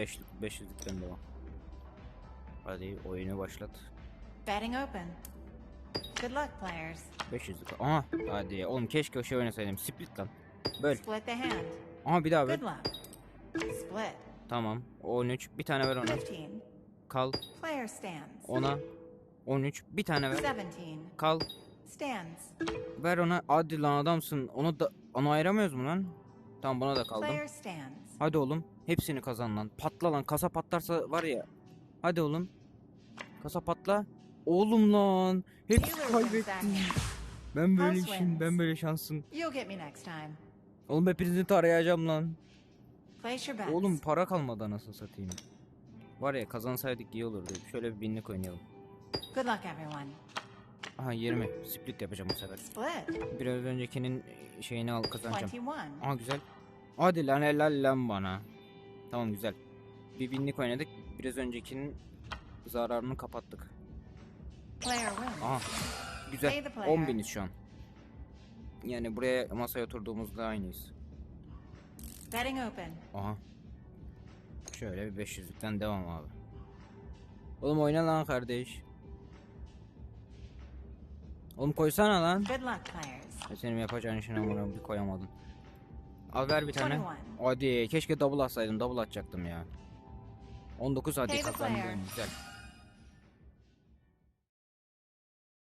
5 500'lükten devam. Hadi oyunu başlat. Betting open. Good luck, players. 500'lük. Aha hadi oğlum keşke o şey oynasaydım. Split lan. Böl. Split the hand. Aha bir daha böl. Good luck. Split. Tamam. 13. Bir tane ver ona. 15. Kal. Player stands. Ona. 13. Bir tane ver. 17. Kal. Stands. Ver ona. Hadi lan adamsın. Onu da onu ayıramıyoruz mu lan? Tamam buna da kaldım. Hadi oğlum. Hepsini kazan lan. Patla lan. Kasa patlarsa var ya. Hadi oğlum. Kasa patla. Oğlum lan. Hepsi kaybettim. Ben böyle işim. Ben böyle şansım. Oğlum hepinizi tarayacağım lan. Oğlum para kalmadı anasını satayım. Var ya kazansaydık iyi olurdu. Şöyle bir binlik oynayalım. Good luck, everyone. Aha 20. Split yapacağım bu sefer. Split. Biraz öncekinin şeyini al kazanacağım. 21. Aha güzel. Hadi lan helal lan bana. Tamam güzel. Bir binlik oynadık. Biraz öncekinin zararını kapattık. Aha. Güzel. the player. 10 biniz şu an. Yani buraya masaya oturduğumuzda aynıyız. Betting open. Aha. Şöyle bir 500'lükten devam abi. Oğlum oyna lan kardeş. Oğlum koysana lan. Senin yapacağın işin amına bir koyamadın. Al ver bir tane. 21. Hadi keşke double atsaydım double atacaktım ya. 19 hadi kazandım güzel.